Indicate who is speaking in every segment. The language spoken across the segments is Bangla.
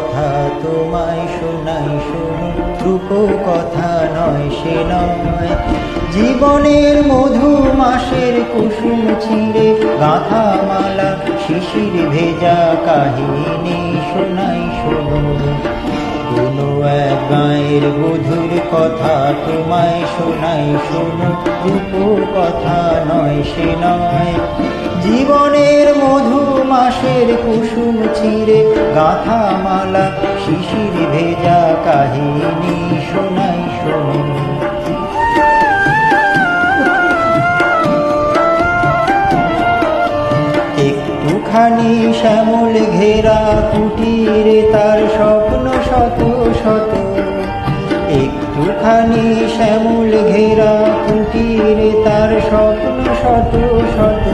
Speaker 1: কথা তোমায় শোনাই শোনো, ধ্রুব কথা নয় সে নয়। জীবনের মধু মাসের কুসুম ছিঁড়ে গাঁথা মালা শিশির ভেজা কাহিনী শোনাই শোনো। এক গায়ের বধুর কথা তোমায় শোনাই শোনো রূপ কথা নয় সে নয়। জীবনের মধু মাসের কুসুম ছিঁড়ে গাঁথা মালা শিশির ভেজা কাহিনী শোনাই শোনো। একটুখানি শ্যামল ঘেরা কুটিরে তার স্বপ্ন শত শত। একটুখানি শ্যামল ঘেরা কুটিরে তার স্বপ্ন শত শত।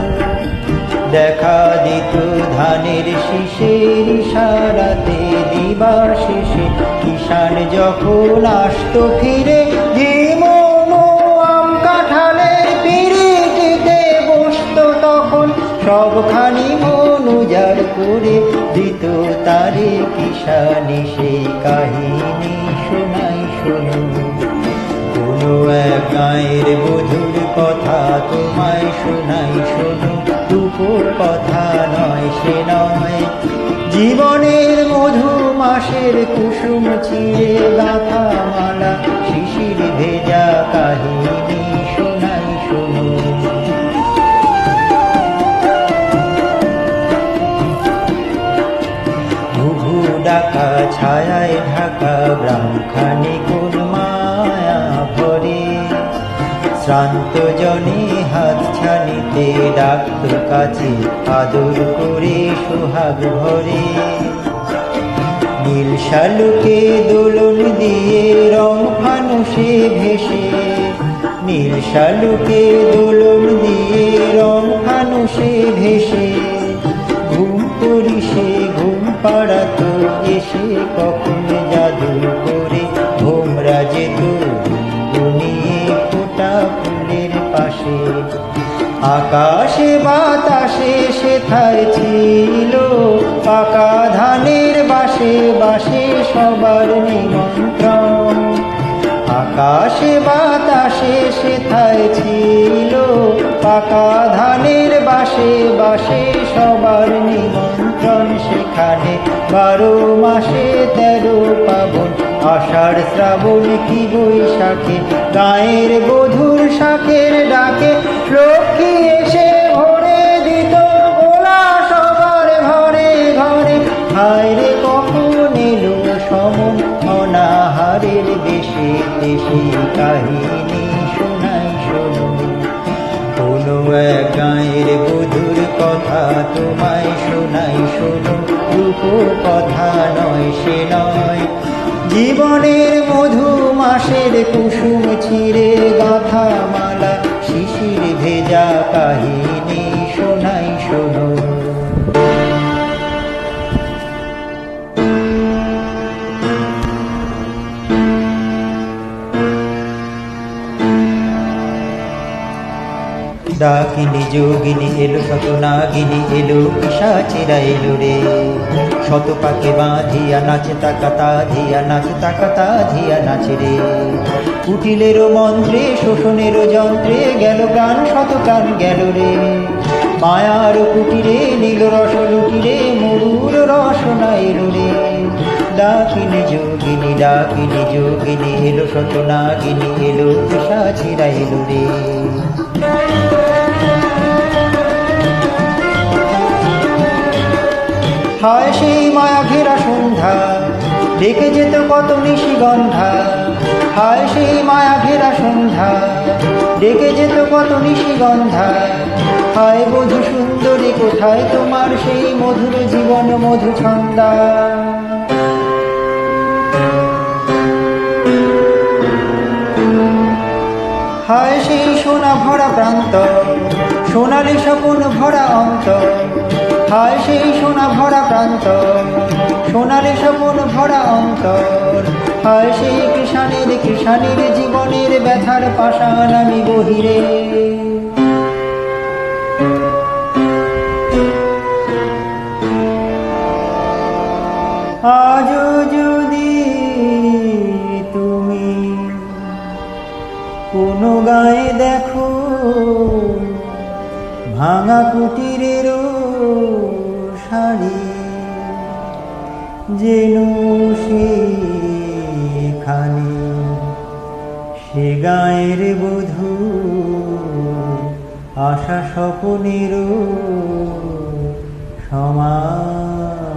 Speaker 1: দেখা দিত ধানের শীষের ইশারাতে দিবা শেষে কিষান যখন আসতো ফিরে তখন সবখানি মন উজাড় করে দিত তারে কিষানি সেই কাহিনী শোনাই শোনো। কোনো এক গায়ের বধুর কথা তোমায় শোনাই শোনো। দুপুর কথা নয়, সে নয়। জীবনের মধু মাসের কুসুম ছিঁড়ে গাথা মালা শিশির ভেজা কাহিনী ছায়ায় ঢাকা ব্রাহ্মখানি কোন মায়া ভরে। শ্রান্ত জনে হাত ছানিতে ডাক্ত কাছে আদর করে সোহাগ ভরে। নীল শালুকে দোলন দিয়ে রং ফানুষে ভেসে। নীল শালুকে দোলন দিয়ে রং ফানুষে ভেসে। আকাশে বাতাসে সেথায় ছিল। পাকা ধানের বাসে বাসে সবার নিমন্ত্রণ। আকাশে বাতাসে সেথায় ছিল। পাকা ধানের বাসে বাসে সবার নিমন্ত্রণ। সেখানে বারো মাসে তেরো পাবন। আষাঢ় শ্রাবণ কি বৈশাখে? গায়ের বধুর শাখের ডাকে। দেশে দেশে কাহিনী শোনাই শোনো। কোনো এক বধুর কথা তোমায় শোনাই শোনো। রূপ কথা নয়, সে নয়। জীবনের মধু মাসের কুসুম ছিঁড়ে গাথা মালা, শিশির ভেজা কাহিনী ডাকিনি যোগিনী এলো, শত নাগিনী এলো, পিসাচিরা এলো রে। শত পাকে বাঁধিয়া নাচে তাকাতা ধিয়া নাচে তাকাতা ধিয়া নাচে রে। কুটিলেরও মন্ত্রে, শোষণেরও যন্ত্রে গেল প্রাণ, শত প্রাণ গেল রে। মায়ার কুটিরে, নীল রস লুটিরে মরুর রসনা এলো রে। ডাকিনি যোগিনী ডাকিনি যোগিনী এলো, শত নাগিনী এলো, পিসাচিরা এলো রে। হায় সেই মায়া ঘেরা সন্ধ্যা। ডেকে যেত কত নিশিগন্ধা হায় সেই মায়া ঘেরা সন্ধ্যা। ডেকে যেত কত নিশিগন্ধা হায় বধু সুন্দরী, কোথায় তোমার সেই মধুর জীবন মধু ছন্দা? হায় সেই সোনা ভরা প্রান্ত হয় সেই কৃষাণের কৃষাণের জীবনের ব্যথার পাশান আমি বহিরে। আজ যদি তুমি কোনো গায়ে দেখো ভাঙা কুটিরের শাড়ি, যেন সেই সেখানে সে গায়ের বধু আশা স্বপনের সমাধি।